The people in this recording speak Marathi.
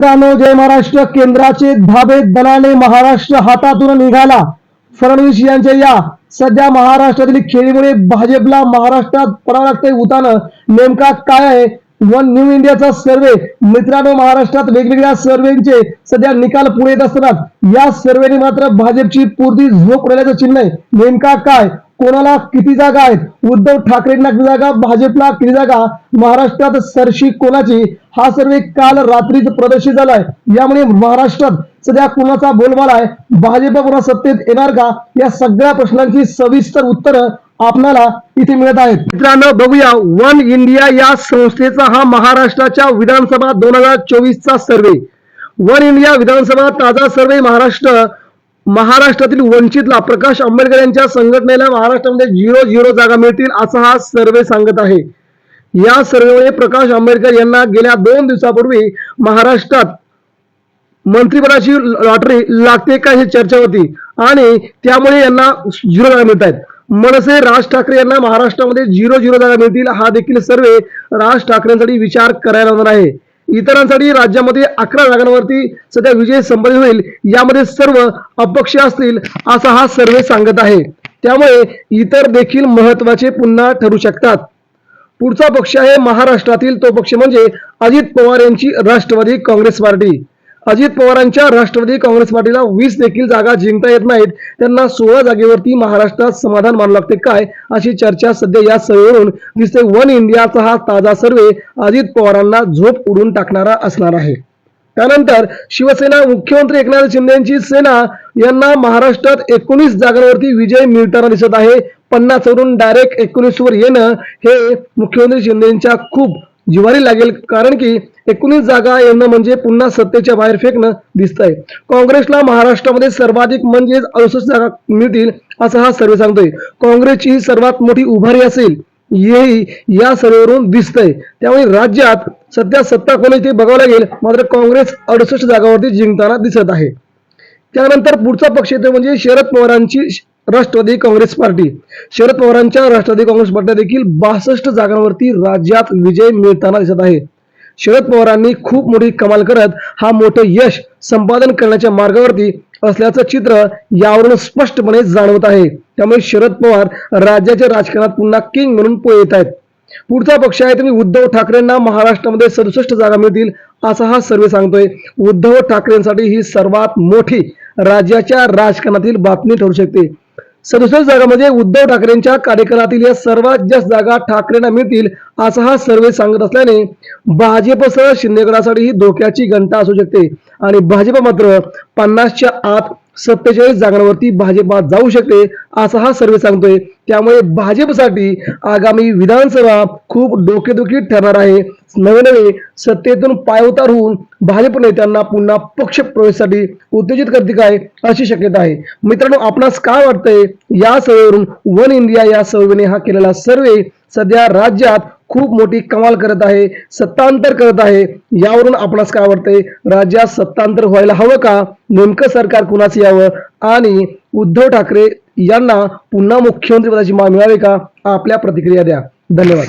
मित्रांनो जय महाराष्ट्र. केंद्राचे धाबे दणाने महाराष्ट्र हातातून निघाला. फडणवीस यांच्या या सध्या महाराष्ट्रातील खेळीमुळे भाजपला महाराष्ट्रात पडावं लागतंय उतानं. नेमका काय आहे? वन न्यू इंडियाचा सर्वे. मित्रांनो महाराष्ट्रात वेगवेगळ्या सर्वेचे सध्या निकाल पुढे येत असतात या सर्वेने मात्र भाजपची पूर्ती झोप उडवण्याचं चिन्ह आहे. नेमका काय? कोणाला किती जागा आहेत? उद्धव ठाकरेंना किती जागा भाजपला किती जागा महाराष्ट्रात सरशी कोणाची? हा सर्वे काल रात्रीच प्रदर्शित झालाय. यामुळे महाराष्ट्रात सध्या कोणाचा बोलबाला आहे? भाजप पुन्हा सत्तेत येणार का? या सगळ्या प्रश्नांची सविस्तर उत्तरं आपल्याला इथे मिळत आहेत. मित्रांनो बघूया. वन इंडिया या संस्थेचा हा महाराष्ट्राच्या विधानसभा दोन हजार चोवीसचा सर्वे. वन इंडिया विधानसभा ताजा सर्वे महाराष्ट्र महाराष्ट्रातील वंचितला प्रकाश आंबेडकर यांच्या संघटनेला महाराष्ट्रामध्ये झिरो झिरो जागा मिळतील असा हा सर्वे सांगत आहे. या सर्वेमुळे प्रकाश आंबेडकर यांना गेल्या दोन दिवसापूर्वी महाराष्ट्रात मंत्रिपदाची लॉटरी लागते का ही चर्चा होती आणि त्यामुळे यांना झिरो जागा मिळत आहेत. मनसे राज ठाकरे यांना महाराष्ट्रामध्ये झिरो झिरो जागा मिळतील हा देखील सर्वे राज ठाकरेंसाठी विचार करायला होणार आहे. इतरांसाठी राज्यामध्ये अकरा जागांवरती सध्या विजय संपादित होईल यामध्ये सर्व अपक्ष असतील असा हा सर्वे सांगत आहे. त्यामुळे इतर देखील महत्त्वाचे पुन्हा ठरू शकतात. पुढचा पक्ष आहे महाराष्ट्रातील तो पक्ष म्हणजे अजित पवार यांची राष्ट्रवादी काँग्रेस पार्टी. अजित पवारांच्या राष्ट्रवादी काँग्रेस पार्टीला वीस देखील जागा जिंकता येत नाहीत. त्यांना सोळा जागेवरती महाराष्ट्रात समाधान मानू लागते काय अशी चर्चा सध्या या सर्वेवरून दिसते. वन इंडियाचा हा ताजा सर्वे अजित पवारांना झोप उडून टाकणारा असणार आहे. त्यानंतर शिवसेना मुख्यमंत्री एकनाथ शिंदेची सेना यांना महाराष्ट्रात एकोणीस जागांवरती विजय मिळताना दिसत आहे. पन्नासवरून डायरेक्ट एकोणीसवर येणं हे मुख्यमंत्री शिंदेच्या खूप जिवारी लागेल कारण की एकोणीस जागा येणं म्हणजे पुन्हा सत्तेच्या बाहेर फेकणं दिसतंय. काँग्रेसला महाराष्ट्रामध्ये सर्वाधिक म्हणजेच अडुसष्ट जागा मिळतील असं हा सर्वे सांगतोय. काँग्रेसची ही सर्वात मोठी उभारी असेल हेही या सर्वेवरून दिसतंय. त्यामुळे राज्यात सध्या सत्ता कोणी ते बघावं लागेल. मात्र काँग्रेस अडुसष्ट जागावरती जिंकताना दिसत आहे. त्यानंतर पुढचा पक्ष येतो म्हणजे शरद पवारांची राष्ट्रवादी काँग्रेस पार्टी. शरद पवारांच्या राष्ट्रवादी काँग्रेस पार्टी देखील बासष्ट जागांवरती राज्यात विजय मिळताना दिसत आहे. शरद पवारांनी खूप मोठी कमाल करत हा मोठं यश संपादन करण्याच्या मार्गावरती असल्याचं चित्र यावरून स्पष्टपणे जाणवत आहे. त्यामुळे शरद पवार राज्याच्या राजकारणात पुन्हा किंग म्हणून येत आहेत. पुढचा पक्ष आहे तुम्ही उद्धव ठाकरेंना महाराष्ट्रामध्ये सदुसष्ट जागा मिळतील असा हा सर्वे सांगतोय. उद्धव ठाकरेंसाठी ही सर्वात मोठी राज्याच्या राजकारणातील बातमी ठरू शकते. सदुसष्ट जागामध्ये उद्धव ठाकरेंच्या कार्यकाळातील या सर्वात जास्त जागा ठाकरेंना मिळतील असा हा सर्वे सांगत असल्याने भाजपसह शिंदेगडासाठी ही धोक्याची घंटा असू शकते. आणि भाजप मात्र पन्नासच्या आत सत्तेचाळीस जागांवरती भाजपा जाऊ शकते असा हा सर्वे सांगतोय. त्यामुळे भाजपसाठी आगामी विधानसभा खूप डोकेदुखी ठरणार आहे. नवे नवे सत्तेतून पायउतार होऊन भाजप नेत्यांना पुन्हा पक्ष प्रवेशासाठी उत्तेजित करते काय अशी शक्यता आहे. मित्रांनो आपणास काय वाटतंय? या सर्वेवरून वन इंडिया या सर्वेने हा केलेला सर्वे सध्या राज्यात खूप मोठी कमाल करत आहे सत्तांतर करत आहे. यावरून आपणास काय वाटतंय? राज्यात सत्तांतर व्हायला हवं का? नेमकं सरकार कुणाचं यावं? आणि उद्धव ठाकरे यांना पुन्हा मुख्यमंत्री पदाची मिळावी का? आपल्या प्रतिक्रिया द्या. धन्यवाद.